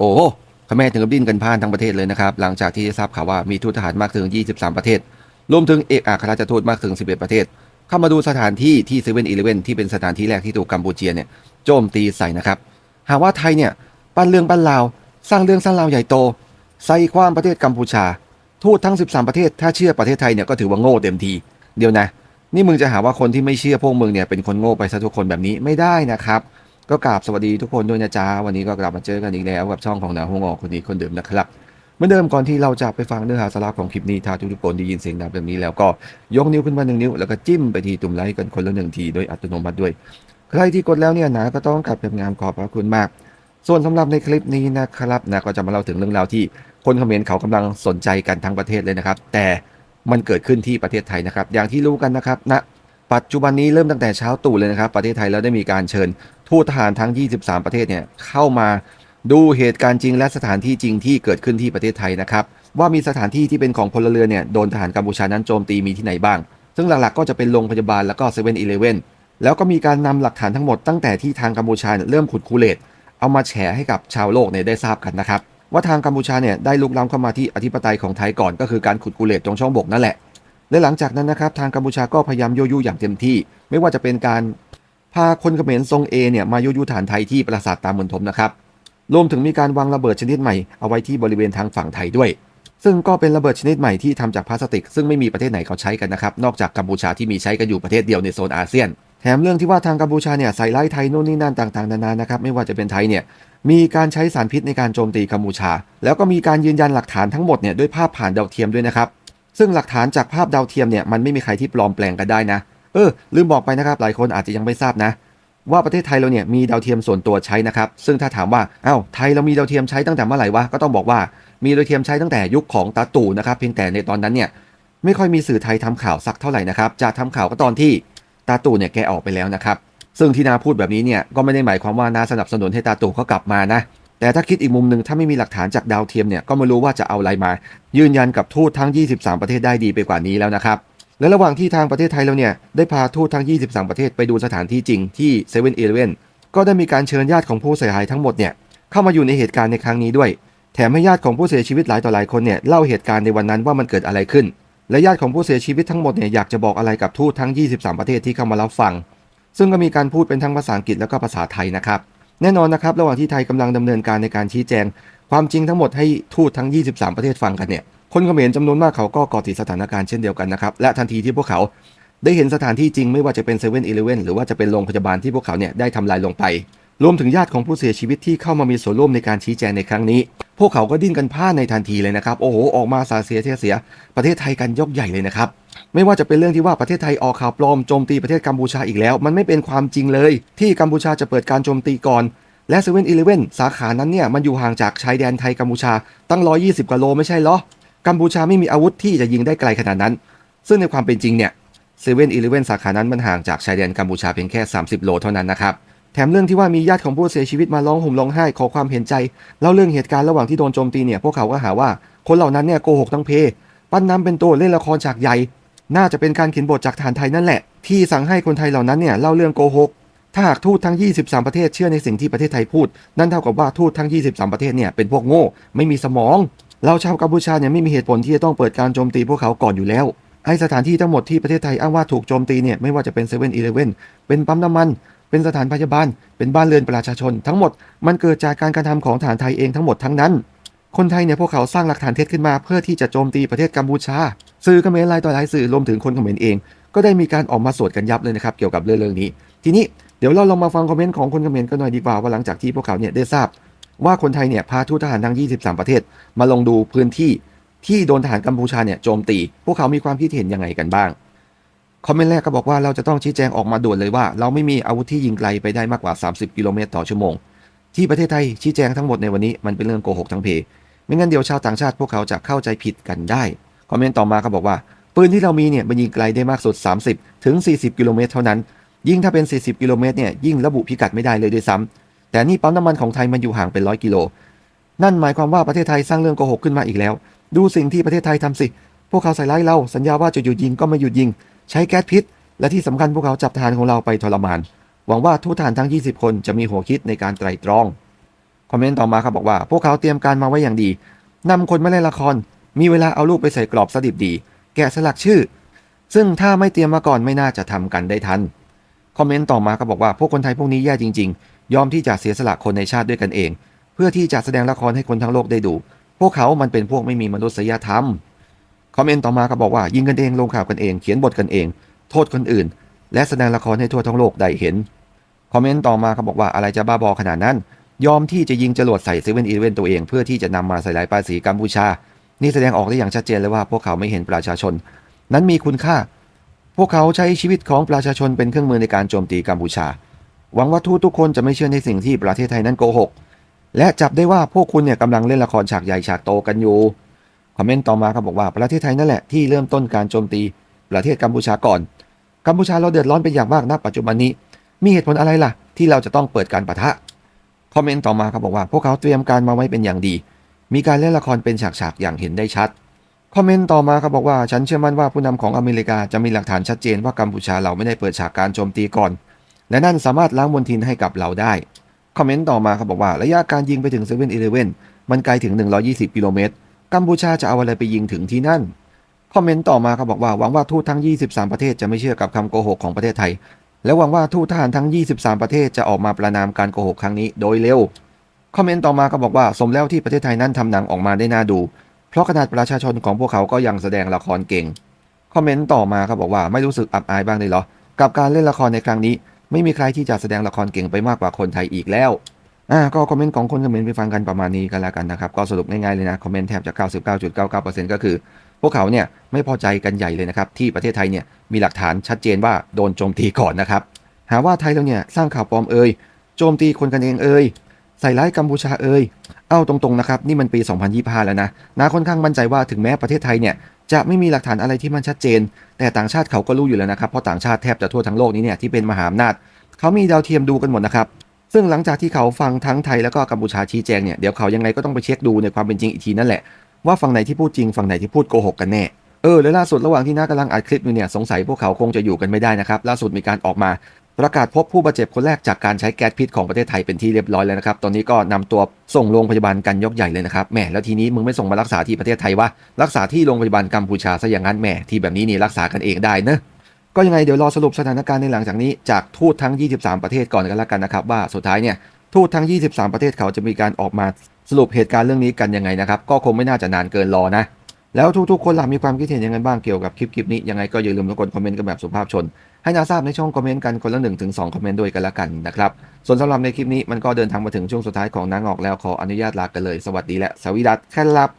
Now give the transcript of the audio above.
โอ้เขมรถึงกับดิ้นกันพ่านทั้งประเทศเลยนะครับ หลังจากที่ทราบข่าวว่ามีทูตทหารมากถึง 23 ประเทศ รวมถึงเอกอัครราชทูตมากถึง 11 ประเทศ เข้ามาดูสถานที่ที่เซเว่นอีเลเวนที่เป็นสถานที่แรกที่ถูกกัมพูเชียเนี่ยโจมตีใส่นะครับ หากว่าไทยเนี่ยปั้นเรื่องปั้นราว สร้างเรื่องสร้างราวใหญ่โต ใส่ความประเทศกัมพูชา ทูตทั้ง 13 ประเทศ ถ้าเชื่อประเทศไทยเนี่ยก็ถือว่าโง่เต็มที เดียวนะ นี่มึงจะหาว่าคนที่ไม่เชื่อพวกมึงเนี่ยเป็นคนโง่ไปซะทุกคนแบบนี้ไม่ได้นะครับ ก็กราบสวัสดีทุกคนด้วยนะจ๊ะ วันนี้ก็กลับมาเจอกันอีกแล้วกับช่องของหนาวหงออกคนนี้คนเดิมนะครับเหมือนเดิมก่อนที่เราจะไปฟังเนื้อหาสาระของคลิปนี้ถ้าทุกคนได้ยินเสียงดังแบบนี้แล้วก็ยกนิ้วขึ้นมาหนึ่งนิ้ว แล้วก็จิ้มไปที่ตุ่มไลค์กันคนละหนึ่งทีโดยอัตโนมัติด้วย ใครที่กดแล้วเนี่ยนะก็ต้องกลับแบบงามขอบพระคุณมาก ส่วนสำหรับในคลิปนี้นะครับนะก็จะมาเล่าถึงเรื่องราวที่คนเขมรเขากำลังสนใจกันทั้งประเทศเลยนะครับ แต่มันเกิดขึ้นที่ประเทศไทยนะครับ อย่างที่รู้กันนะครับณปัจจุบันนี้เริ่มตั้งแต่เช้าตู่เลยนะครับ ประเทศไทยแล้วได้มีการเชิญ ทูตทหารทั้ง 23 ประเทศเนี่ยเข้ามาดูเหตุการณ์จริงและสถานที่จริงที่เกิดขึ้นที่ประเทศไทยนะครับ ว่ามีสถานที่ที่เป็นของพลเรือนเนี่ยโดนทหารกัมพูชานั้นโจมตีมีที่ไหนบ้าง ซึ่งหลักๆก็จะเป็นโรงพยาบาลแล้วก็เซเว่นอีเลเว่นแล้วก็มีการนำหลักฐานทั้งหมดตั้งแต่ที่ทางกัมพูชาเเริ่มขุดคูเลตเอามาแฉให้กับชาวโลกเนี่ยได้ทราบกันนะครับ ว่าทางกัมพูชาเนี่ยได้ลุกล้ำเข้ามาที่อธิปไตยของไทยก่อนก็คือการขุดกูเลตตรงช่องบกนั่นแหละและหลังจากนั้นนะครับทางกัมพูชาก็พยายามยั่วยุอย่างเต็มที่ ไม่ว่าจะเป็นการ พาคนเขมรทรงเอเนี่ยมายั่วยุฐานไทยที่ปราสาทตามมณฑลนะครับรวมถึงมีการวางระเบิดชนิดใหม่เอาไว้ที่บริเวณทางฝั่งไทยด้วย ซึ่งก็เป็นระเบิดชนิดใหม่ที่ทำจากพลาสติก ซึ่งไม่มีประเทศไหนเขาใช้กันนะครับ นอกจากกัมพูชาที่มีใช้กันอยู่ประเทศเดียวในโซนอาเซียน แถมเรื่องที่ว่าทางกัมพูชาเนี่ยใส่ร้ายไทยโน่นนี่นั่นต่างๆนานานะครับไม่ว่าจะเป็นไทยเนี่ยมีการใช้สารพิษในการโจมตีกัมพูชา แล้วก็มีการยืนยันหลักฐานทั้งหมดเนี่ยด้วยภาพผ่านดาวเทียมด้วยนะครับซึ่งหลักฐานจากภาพดาวเทียมเนี่ยมันไม่มีใครที่ปลอมแปลงกันได้นะ เออลืมบอกไปนะครับหลายคนอาจจะยังไม่ทราบนะ ว่าประเทศไทยเราเนี่ยมีดาวเทียมส่วนตัวใช้นะครับ ซึ่งถ้าถามว่าเอ้าไทยเรามีดาวเทียมใช้ตั้งแต่เมื่อไหร่วะก็ต้องบอกว่ามีดาวเทียมใช้ตั้งแต่ยุคของตาตู่นะครับ เพียงแต่ในตอนนั้นเนี่ยไม่ค่อยมีสื่อไทยทำข่าวสักเท่าไหร่นะครับจะทำข่าวก็ตอนที่ตาตู่เนี่ยแกออกไปแล้วนะครับ ซึ่งที่นาพูดแบบนี้เนี่ยก็ไม่ได้หมายความว่านาสนับสนุนให้ตาตู่เขากลับมานะแต่ถ้าคิดอีกมุมหนึ่งถ้าไม่มีหลักฐานจากดาวเทียมเนี่ยก็ไม่รู้ว่าจะเอาอะไรมา ยืนยันกับทูตทั้ง 23 ประเทศได้ดีไปกว่านี้แล้วนะครับ และระหว่างที่ทางประเทศไทยเราเนี่ยได้พาทูตทั้ง 23 ประเทศไปดูสถานที่จริงที่7 e เ e ่ e อเลเวนก็ได้มีการเชิญญาติของผู้เสียหายทั้งหมดเนี่ยเข้ามาอยู่ในเหตุการณ์ในครั้งนี้ด้วย แถมให้ญาติของผู้เสียชีวิตหลายต่อหลายคนเนี่ยเล่าเหตุการณ์ในวันนั้นว่ามันเกิดอะไรขึ้น และญาติของผู้เสียชีวิตทั้งหมดเนี่ยอยากจะบอกอะไรกับทูตทั้ง 23 ประเทศที่เข้ามารับฟัง ซึ่งก็มีการพูดเป็นทั้งภาษาอังกฤษแล้วก็ภาษาไทยนะครับแน่นอนนะครับระหว่างที่ไทยกำลังดำเนินการในการชี้แจง ความจริงทั้งหมดให้ทูตทั้ง 23 ประเทศฟังกันเนี่ย คนเขมรจำนวนมากเขาก็เกาะติดสถานการณ์เช่นเดียวกันนะครับ และทันทีที่พวกเขาได้เห็นสถานที่จริงไม่ว่าจะเป็นเซเว่นอีเลเว่นหรือว่าจะเป็นโรงพยาบาลที่พวกเขาเนี่ยได้ทำลายลงไป รวมถึงญาติของผู้เสียชีวิตที่เข้ามามีส่วนร่วมในการชี้แจงในครั้งนี้ พวกเขาก็ดิ้นกันพล่าในทันทีเลยนะครับ โอ้โห ออกมาสาเสียเทียเสีย ประเทศไทยกันยกใหญ่เลยนะครับ ไม่ว่าจะเป็นเรื่องที่ว่าประเทศไทยออกข่าวปลอมโจมตีประเทศกัมพูชาอีกแล้ว มันไม่เป็นความจริงเลย ที่กัมพูชาจะเปิดการโจมตีก่อนและเซเว่นอีเลเว่นสาขานั้นเนี่ยมันอยู่ห่างจากชายแดนไทยกัมพูชาตั้ง 120กว่าโลไม่ใช่เหรอ กัมพูชาไม่มีอาวุธที่จะยิงได้ไกลขนาดนั้น ซึ่งในความเป็นจริงเนี่ยเซเว่นอีเลเว่นสาขานั้นมันห่างจากชายแดนกัมพูชาเพียงแค่ 30 โลเท่านั้นนะครับ แถมเรื่องที่ว่ามีญาติของผู้เสียชีวิตมาร้องห่มร้องไห้ขอความเห็นใจเล่าเรื่องเหตุการณ์ระหว่างที่โดนโจมตีเนี่ยพวกเขาก็หาว่าคนเหล่านั้นเนี่ยโกหกทั้งเพ ปั้นน้ำเป็นตัวเล่นละครฉากใหญ่ น่าจะเป็นการเขียนบทจากฐานไทยนั่นแหละ ที่สั่งให้คนไทยเหล่านั้นเนี่ยเล่าเรื่องโกหกถ้าหากทูตทั้ง 23 ประเทศเชื่อในสิ่งที่ประเทศไทยพูด นั่นเท่ากับว่าทูตทั้ง 23 ประเทศเนี่ยเป็นพวกโง่ไม่มีสมอง เราชาวกัมพูชาเนี่ยไม่มีเหตุผลที่จะต้องเปิดการโจมตีพวกเขาก่อนอยู่แล้วไอสถานที่ทั้งหมดที่ประเทศไทยอ้างว่าถูกโจมตีเนี่ยไม่ว่าจะเป็นเซเว่นอีเลเว่นเป็นปั๊มน้ำมัน เป็นสถานพยาบาล เป็นบ้านเรือนประชาชน ทั้งหมดมันเกิดจากการการทำของฐานไทยเองทั้งหมดทั้งนั้น คนไทยเนี่ยพวกเขาสร้างหลักฐานเท็จขึ้นมาเพื่อที่จะโจมตีประเทศกัมพูชา สื่อเขมรหลายต่อหลายสื่อรวมถึงคนเขมรเอง ก็ได้มีการออกมาสวดกันยับเลยนะครับเกี่ยวกับเรื่องนี้ ทีนี้เดี๋ยวเราลองมาฟังคอมเมนต์ของคนเขมรกันหน่อยดีกว่าว่าหลังจากที่พวกเขาเนี่ยได้ทราบ ว่าคนไทยเนี่ยพาทูตทหารทั้ง 23 ประเทศ มาลงดูพื้นที่ที่โดนทหารกัมพูชาเนี่ยโจมตี พวกเขามีความคิดเห็นยังไงกันบ้าง คอมเมนต์แรกก็บอกว่าเราจะต้องชี้แจงออกมาด่วนเลยว่า เราไม่มีอาวุธที่ยิงไกลไปได้มากกว่า 30 กิโลเมตรต่อชั่วโมง ที่ประเทศไทยชี้แจงทั้งหมดในวันนี้มันเป็นเรื่องโกหกทั้งเพ ไม่งั้นเดี๋ยวชาวต่างชาติพวกเขาจะเข้าใจผิดกันได้ คอมเมนต์ต่อมาเขาบอกว่าปืนที่เรามีเนี่ยมันยิงไกลได้มากสุด 30 ถึง 40 กิโลเมตรเท่านั้น ยิ่งถ้าเป็น 40 กิโลเมตรเนี่ยยิ่งระบุพิกัดไม่ได้เลยด้วยซ้ำ แต่นี่ปั๊มน้ำมันของไทยมันอยู่ห่างเป็นร้อยกิโล นั่นหมายความว่าประเทศไทยสร้างเรื่องโกหกขึ้นมาอีกแล้ว ดูสิ่งที่ประเทศไทยทำสิ พวกเขาใส่ร้ายเรา สัญญาว่าจะหยุดยิงก็ไม่หยุดยิง ใช้แก๊สพิษ และที่สำคัญพวกเขาจับทหารของเราไปทรมาน หวังว่าทุกทหารทั้ง 20 คนจะมีหัวคิดในการไตรตรอง คอมเมนต์ต่อมาครับบอกว่า พวกเขาเตรียมการมาไว้อย่างดีนำคนมาเล่นละคร มีเวลาเอารูปไปใส่กรอบสดิบดี แกะสลักชื่อ ซึ่งถ้าไม่เตรียมมาก่อนไม่น่าจะทำกันได้ทัน คอมเมนต์ต่อมาก็บอกว่าพวกคนไทยพวกนี้แย่จริง ๆ ยอมที่จะเสียสละคนในชาติด้วยกันเอง เพื่อที่จะแสดงละครให้คนทั้งโลกได้ดู พวกเขามันเป็นพวกไม่มีมนุษยธรรม คอมเมนต์ต่อมาก็บอกว่ายิงกันเองลงข่าวกันเอง เขียนบทกันเอง โทษคนอื่น และแสดงละครให้ทั่วทั้งโลกได้เห็น คอมเมนต์ต่อมาก็บอกว่าอะไรจะบ้าบอขนาดนั้น ยอมที่จะยิงจรวดใส่เซเว่นอีเวนตัวเอง เพื่อที่จะนำมาใส่ร้ายภาษีกัมพูชา นี่แสดงออกได้อย่างชัดเจนเลยว่าพวกเขาไม่เห็นประชาชน นั้นมีคุณค่า พวกเขาใช้ชีวิตของประชาชนเป็นเครื่องมือในการโจมตีกัมพูชา หวังว่าทูตทุกคนจะไม่เชื่อในสิ่งที่ประเทศไทยนั้นโกหก และจับได้ว่าพวกคุณเนี่ยกำลังเล่นละครฉากใหญ่ฉากโตกันอยู่ คอมเมนต์ต่อมาครับบอกว่าประเทศไทยนั่นแหละที่เริ่มต้นการโจมตีประเทศกัมพูชาก่อน กัมพูชาเราเดือดร้อนเป็นอย่างมากณปัจจุบันนี้ มีเหตุผลอะไรล่ะ ที่เราจะต้องเปิดการปะทะ คอมเมนต์ต่อมาครับบอกว่าพวกเขาเตรียมการมาไว้เป็นอย่างดี มีการเล่นละครเป็นฉากๆอย่างเห็นได้ชัด คอมเมนต์ต่อมาครับบอกว่าฉันเชื่อมั่นว่าผู้นำของอเมริกาจะมีหลักฐานชัดเจนว่ากัมพูชาเราไม่ได้เปิดฉากการโจมตีก่อน และนั่นสามารถล้างมลทินให้กับเราได้ คอมเมนต์ต่อมาครับอกว่าระยะการยิงไปถึงเซเว่นอีเลเว่นมันไกลถึง 120 กิโลเมตร กัมพูชาจะเอาอะไรไปยิงถึงที่นั่น คอมเมนต์ต่อมาครับอกว่าหวังว่าทูตทั้ง 23 ประเทศจะไม่เชื่อกับคำโกหกของประเทศไทย และหวังว่าทูตทหารทั้ง 23 ประเทศจะออกมาประนามการโกหกครั้งนี้โดยเร็ว คอมเมนต์ต่อมาก็บอกว่าสมแล้วที่ประเทศไทยนั้นทำหนังออกมาได้น่าดู เพราะขนาดประชาชนของพวกเขาก็ยังแสดงละครเก่ง คอมเมนต์ต่อมาครับบอกว่าไม่รู้สึกอับอายบ้างเลยเหรอ กับการเล่นละครในครั้งนี้ ไม่มีใครที่จะแสดงละครเก่งไปมากกว่าคนไทยอีกแล้วอ่าก็คอมเมนต์ของคนคอมเมนต์ไปฟังกันประมาณนี้กันแล้วกันนะครับ ก็สรุปง่ายๆเลยนะ คอมเมนต์แทบจะ 99.99%ก็คือ พวกเขาเนี่ยไม่พอใจกันใหญ่เลยนะครับ ที่ประเทศไทยเนี่ยมีหลักฐานชัดเจนว่าโดนโจมตีก่อนนะครับ หาว่าไทยเราเนี่ยสร้างข่าวปลอมเอ่ยโจมตีคนกันเองเอ่ยใส่ร้ายกัมพูชาเอ่ยเอาตรงๆนะครับ นี่มันปี 2025 แล้วนะนาค่อนข้างมั่นใจว่าถึงแม้ประเทศไทยเนี่ย จะไม่มีหลักฐานอะไรที่มันชัดเจน แต่ต่างชาติเขาก็รู้อยู่แล้วนะครับ เพราะต่างชาติแทบจะทั่วทั้งโลกนี้เนี่ยที่เป็นมหาอำนาจเขามีดาวเทียมดูกันหมดนะครับ ซึ่งหลังจากที่เขาฟังทั้งไทยแล้วก็กัมพูชาชี้แจงเนี่ยเดี๋ยวเขายังไงก็ต้องไปเช็คดูในความเป็นจริงอีกทีนั่นแหละว่าฝั่งไหนที่พูดจริงฝั่งไหนที่พูดโกหกกันแน่เออและล่าสุดระหว่างที่น้ากำลังอัดคลิปอยู่เนี่ยสงสัยพวกเขาคงจะอยู่กันไม่ได้นะครับล่าสุดมีการออกมาประกาศพบผู้บาดเจ็บคนแรกจากการใช้แก๊สพิษของประเทศไทยเป็นที่เรียบร้อยแล้วนะครับ ตอนนี้ก็นำตัวส่งโรงพยาบาลกันยกใหญ่เลยนะครับ แหม แล้วทีนี้มึงไม่ส่งมารักษาที่ประเทศไทยวะ รักษาที่โรงพยาบาลกัมพูชาซะอย่างนั้นแหม ที่แบบนี้นี่รักษากันเองได้เนะก็ยังไงเดี๋ยวรอสรุปสถานการณ์ในหลังจากนี้จากทูตทั้ง 23 ประเทศก่อนกันแล้วกันนะครับว่าสุดท้ายเนี่ยทูตทั้ง 23 ประเทศเขาจะมีการออกมาสรุปเหตุการณ์เรื่องนี้กันยังไงนะครับก็คงไม่น่าจะนานเกินรอนะแล้วทุกๆคนล่ะมีความคิดเห็นยังไงบ้างเกี่ยวกับคลิปคลิปนี้ยังไงก็อย่าลืมกคนคอมเมนต์กันแบบสุภาพชน ให้นาทราบในช่องคอมเมนต์กันคนละหนึ่งถึงสองคอมเมนต์ด้วยกันละกันนะครับ ส่วนสำหรับในคลิปนี้มันก็เดินทางมาถึงช่วงสุดท้ายของนางออกแล้วขออนุญาตลากันเลย สวัสดีและสวีดัสแค่ลับ